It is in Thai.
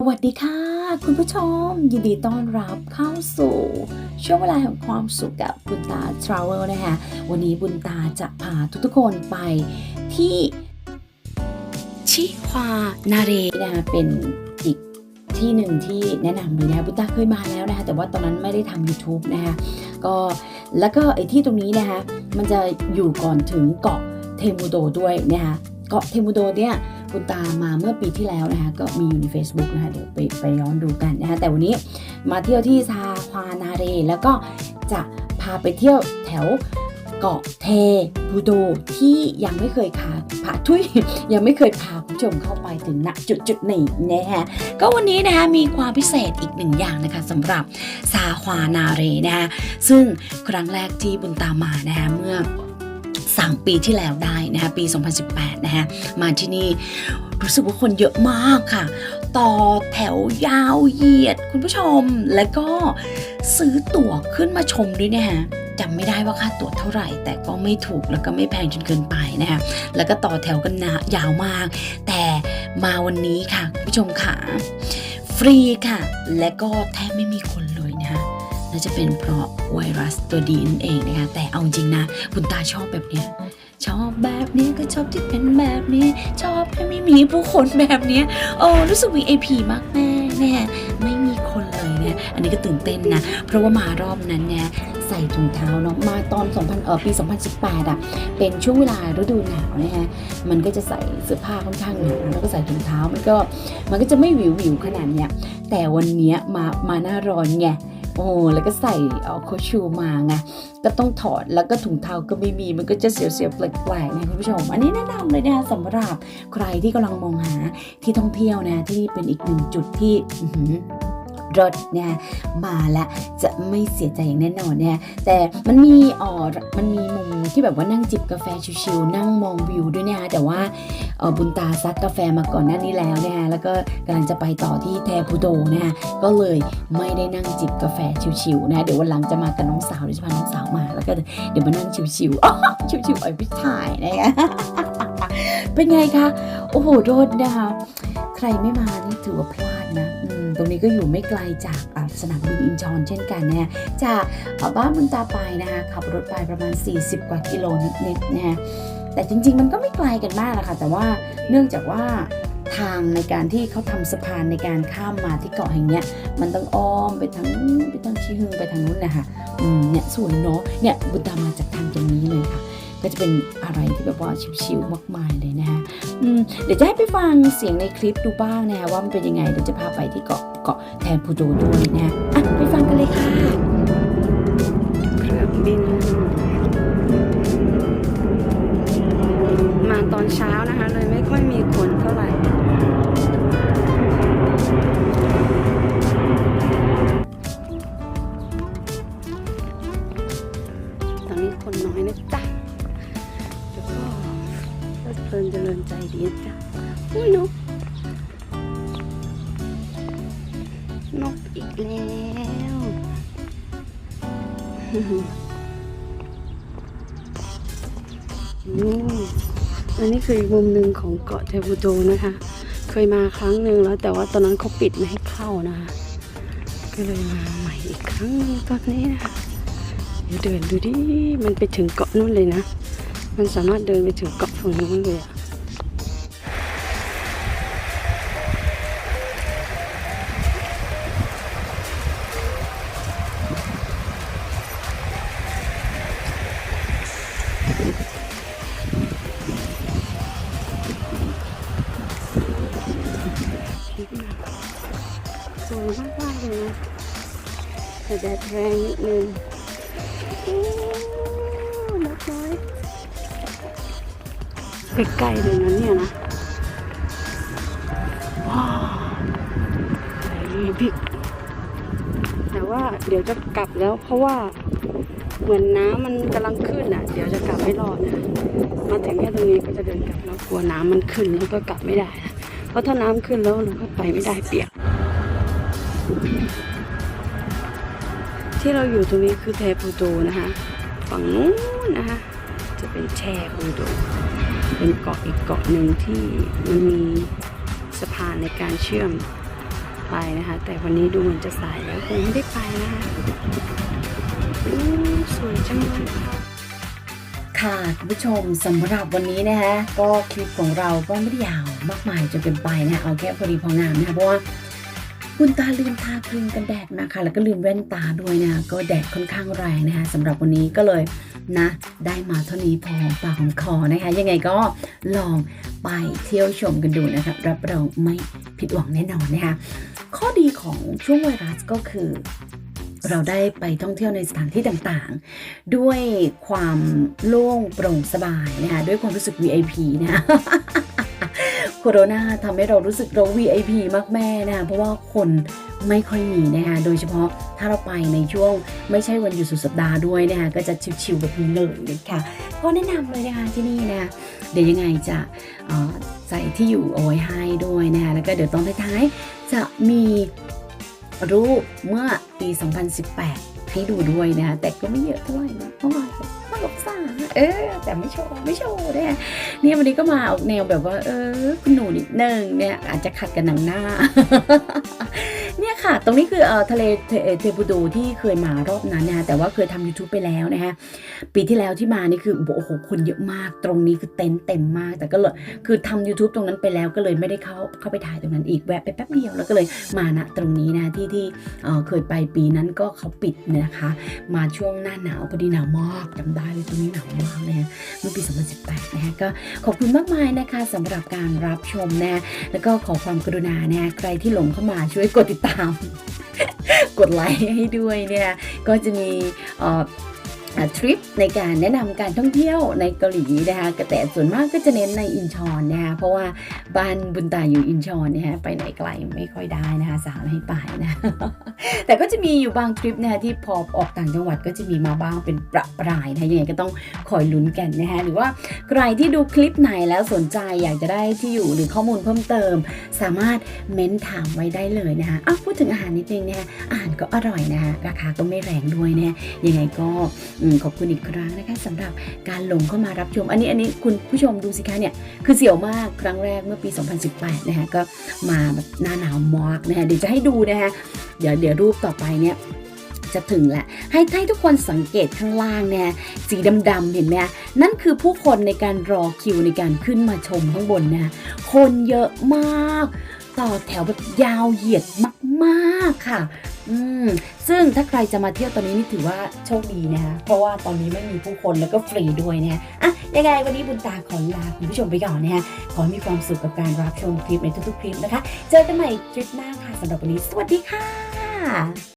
สวัสดีค่ะ คุณผู้ชม ยินดีต้อนรับเข้าสู่ ช่วงเวลาแห่งความสุขกับบุญตา Travel นะคะวันนี้บุญตาจะพาทุกๆคนไปที่ชิฮวานาเรนะคะเป็นอีกที่หนึ่งที่แนะนำเลยนะคะบุญตาเคยมาแล้วนะคะแต่ว่าตอนนั้นไม่ได้ทำ YouTube นะคะก็แล้วก็ไอ้ที่ตรงนี้นะคะมันจะอยู่ก่อนถึงเกาะเทมูโดด้วยนะคะเกาะเทมูโดเนี่ย คุณตามาเมื่อปีที่แล้วนะคะก็มีอยู่ใน Facebook นะคะเดี๋ยวไปไปย้อนดูกันนะคะแต่วันนี้มาเที่ยวที่ซาควานาเร แล้วก็จะพาไปเที่ยวแถวเกาะเทบูโดที่ยังไม่เคยพาพาทุยยังไม่เคยพาคุณผู้ชมเข้าไปถึงณจุดจุดๆนี้นะคะก็วันนี้นะคะมีความพิเศษอีกหนึ่งอย่างนะคะสำหรับซาควานาเรนะคะซึ่งครั้งแรกที่บุญตามมานะคะเมื่อ 3 ปีที่แล้วได้นะคะปี 2018 นะคะมาที่นี่รู้สึกว่าคนเยอะมากค่ะ ต่อแถวยาวเหยียดคุณผู้ชม แล้วก็ซื้อตั๋วขึ้นมาชมด้วยนะคะจำไม่ได้ว่าค่าตั๋วเท่าไหร่ แต่ก็ไม่ถูกแล้วก็ไม่แพงจนเกินไปนะคะแล้วก็ต่อแถวกันนะยาวมาก แต่มาวันนี้ค่ะคุณผู้ชมค่ะ ฟรีค่ะ และก็แทบไม่มีคน น่าจะเป็นเพราะไวรัสตัวดีนั่นเองนะคะ แต่เอาจริงนะ คุณตาชอบแบบเนี้ยชอบแบบนี้ก็ชอบที่เป็นแบบนี้ ชอบให้ไม่มีผู้คนแบบนี้โอ้รู้สึก VIP มากแม่แน่ไม่มีคนเลยเนี่ยอันนี้ก็ตื่นเต้นนะ เพราะว่ามารอบนั้นเนี่ยใส่ถุงเท้าเนาะมาตอน 2000เออปี 2018 อะ เป็นช่วงเวลาฤดูหนาวนะฮะมันก็จะใส่เสื้อผ้าค่อนข้างหนาแล้วก็ใส่ถุงเท้ามันก็มันก็จะไม่หวิวหวิวขนาดเนี้ยแต่วันเนี้ยมามาหน้าร้อนไง โอ้แล้วก็ใส่โคชูมาไงก็ต้องถอดแล้วก็ถุงเท้าก็ไม่มีมันก็จะเสียวๆแปลกๆนะคุณผู้ชม อันนี้แนะนำเลยนะสำหรับใครที่กำลังมองหาที่ท่องเที่ยวนะที่นี่เป็นอีกหนึ่งจุดที่อื รถเนี่ยมาแล้วจะไม่เสียใจอย่างแน่นอนเนี่ยแต่มันมีอ๋อมันมีมุมที่แบบว่านั่งจิบกาแฟชิวๆนั่งมองวิวด้วยเนะคะแต่ว่าเออบุญตาซัดกาแฟมาก่อนหน้านี้แล้วเนะคะแล้วก็กำลังจะไปต่อที่แทพูโดนะคะก็เลยไม่ได้นั่งจิบกาแฟชิวๆนะเดี๋ยววันหลังจะมากับน้องสาวเดี๋ยวจะพาน้องสาวมาแล้วก็เดี๋ยวมานั่งชิวๆชิวๆไอ้พี่ชายนะคะเป็นไงคะโอ้โหโดนนะคะใครไม่มานี่ถือว่าพลาด ตรงนี้ก็อยู่ไม่ไกลจากสนามบินอินชอนเช่นกันนะจากบ้านบุญตาไปนะคะขับรถไปประมาณ 40 กว่ากิโลนิดๆนะฮะแต่จริง ๆ มันก็ไม่ไกลกันมากหรอกค่ะ แต่ว่าเนื่องจากว่าทางในการที่เขาทำสะพานในการข้ามมาที่เกาะแห่งเนี้ย มันต้องอ้อมไปทางไปทางชิฮึงไปทางนู้นนะคะอืมเนี่ยสวยเนาะเนี่ยบุตามาจากทางตรงนี้เลยค่ะ ก็จะเป็นอะไรที่แบบว่าชิวๆมากมายเลยนะคะอืมเดี๋ยวจะให้ไปฟังเสียงในคลิปดูบ้างนะคะว่ามันเป็นยังไงเดี๋ยวจะพาไปที่เกาะ กาะแทนพูโดด้วยนะอะไปฟังกันเลยค่ะเครื่องบิน มาตอนเช้านะคะ เลยไม่ค่อยมีคนเท่าไหร่ นกอีกแล้วอันนี้คืออีกมุมหนึ่งของเกาะเทบูโดนะคะ เคยมาครั้งหนึ่งแล้วแต่ว่าตอนนั้นเขาปิดไม่ให้เข้านะคะ ก็เลยมาใหม่อีกครั้งตอนนี้นะคะเดี๋ยวเดินดูดิ มันไปถึงเกาะนู้นเลยนะ มันสามารถเดินไปถึงเกาะฝั่งนู้นเลยอะ มากๆเลยนะแต่แดดแรงนิดนึงโอ้นกน้อยใกล้ๆเลยนะเนี่ยนะว้าวใส่บิ๊กแต่ว่าเดี๋ยวจะกลับแล้วเพราะว่าเหมือนน้ำมันกำลังขึ้นอะ เดี๋ยวจะกลับไม่รอดนะมาถึงแค่ตรงนี้ก็จะเดินกลับแล้วกลัวน้ำมันขึ้นแล้วก็กลับไม่ได้นะเพราะถ้าน้ำขึ้นแล้วเราก็ไปไม่ได้เปียก ที่เราอยู่ตรงนี้คือแทปูโดนะคะ ฝั่งนู้นนะคะ จะเป็นแชปูโด เป็นเกาะอีกเกาะหนึ่งที่มันมีสะพานในการเชื่อมไปนะคะ แต่วันนี้ดูเหมือนจะสายแล้วคงไม่ได้ไปนะคะสวยจังเลยค่ะคุณผู้ชมสำหรับวันนี้นะคะก็คลิปของเราก็ไม่ได้ยาวมากมายจนเกินไปนะคะเอาแค่พอดีพองามนะคะเพราะว่า คุณตาลืมทาครีมกันแดดนะคะแล้วก็ลืมแว่นตาด้วยนะ ก็แดดค่อนข้างแรงนะคะสำหรับวันนี้ก็เลยนะ ได้มาเท่านี้พอปากของคอนะคะ ยังไงก็ลองไปเที่ยวชมกันดูนะคะรับรองไม่ผิดหวังแน่นอนนะคะข้อดีของช่วงไวรัสก็คือ เราได้ไปท่องเที่ยวในสถานที่ต่างๆ ด้วยความโล่งโปร่งสบายนะคะด้วยความรู้สึก VIP นะคะ โคโรนาทำให้เรารู้สึกเรา VIP มากแม่นะคะเพราะว่าคนไม่ค่อยมีนะคะโดยเฉพาะถ้าเราไปในช่วงไม่ใช่วันหยุดสุดสัปดาห์ด้วยนะคะก็จะชิวๆแบบนี้เลยนะคะก็แนะนำเลยนะคะที่นี่นะเดี๋ยวยังไงจะใส่ที่อยู่เอาไว้ให้ด้วยนะคะแล้วก็เดี๋ยวตอนท้ายๆจะมีรูปเมื่อปี 2018 ให้ดูด้วยนะคะแต่ก็ไม่เยอะเท่าไหร่นะเพราะว่ามากกับสาเออ แต่ไม่โชว์ไม่โชว์เนี่ยเนี่ยวันนี้ก็มาออกแนวแบบว่า เออ คุณหนูนิดนึงเนี่ยอาจจะขัดกับหนังหน้า ค่ะ ตรงนี้คือเอ่อทะเลเทปูโดที่เคยมารอบนั้นนะคะแต่ว่าเคยทำ YouTube ไปแล้วนะคะปีที่แล้วที่มานี่คือโอ้โหคนเยอะมากตรงนี้คือเต็นท์เต็มมาก แต่ก็เลยคือทำ YouTube ตรงนั้นไปแล้วก็เลยไม่ได้เข้าเข้าไปถ่ายตรงนั้นอีกแวะไปแป๊บเดียวแล้วก็เลยมาณตรงนี้นะที่ที่เอ่อเคยไปปีนั้นก็เขาปิดนะคะ มาช่วงหน้าหนาวพอดีหนาวมากจำได้เลยตรงนี้หนาวมากเลยนะเมื่อปี 2018นะคะก็ขอบคุณมากมายนะคะสำหรับการรับชมนะแล้วก็ขอความกรุณานะใครที่หลงเข้ามาช่วยกดติดตามกดไลค์ให้ด้วยเนี่ยก็จะมีเอ่อ ทริปในการแนะนำการท่องเที่ยวในเกาหลีนะคะแต่ส่วนมากก็จะเน้นในอินชอนนะคะเพราะว่าบ้านบุญตาอยู่อินชอนนะคะไปไหนไกลไม่ค่อยได้นะคะสาวให้ไปนะแต่ก็จะมีอยู่บางทริปนะคะที่พอออกต่างจังหวัดก็จะมีมาบ้างเป็นประปรายนะคะยังไงก็ต้องคอยลุ้นกันนะคะหรือว่าใครที่ดูคลิปไหนแล้วสนใจอยากจะได้ที่อยู่หรือข้อมูลเพิ่มเติม สามารถเม้นถามไว้ได้เลยนะคะอ้าวพูดถึงอาหารนิดนึงนะคะอาหารก็อร่อยนะคะราคาก็ไม่แรงด้วยนะะยังไงก็อืขอบคุณอีกครั้งนะคะสำหรับการหลงเข้ามารับชม อันนี้อันนี้คุณผู้ชมดูสิคะเนี่ยคือเสียวมากครั้งแรกเมื่อปี 2018 นะคะก็มาแบบหน้าหนาวมากนะคะเดี๋ยวจะให้ดูนะคะเดี๋ยวเดี๋ยวรูปต่อไปเนี่ยจะถึงแหละ ให้ให้ทุกคนสังเกตข้างล่างเนี่ยสีดำๆเห็นไหมนั่นคือผู้คนในการรอคิวในการขึ้นมาชมข้างบนนะคะคนเยอะมาก ต่อแถวแบบยาวเหยียดมากๆค่ะ อืมซึ่งถ้าใครจะมาเที่ยวตอนนี้นี่ถือว่าโชคดีนะคะเพราะว่าตอนนี้ไม่มีผู้คนแล้วก็ฟรีด้วยนะคะอะยังไงวันนี้บุญตาขอลาคุณผู้ชมไปก่อนนะคะขอให้มีความสุขกับการรับชมคลิปในทุกๆคลิปนะคะ เจอกันใหม่คลิปหน้าค่ะสำหรับวันนี้ สวัสดีค่ะ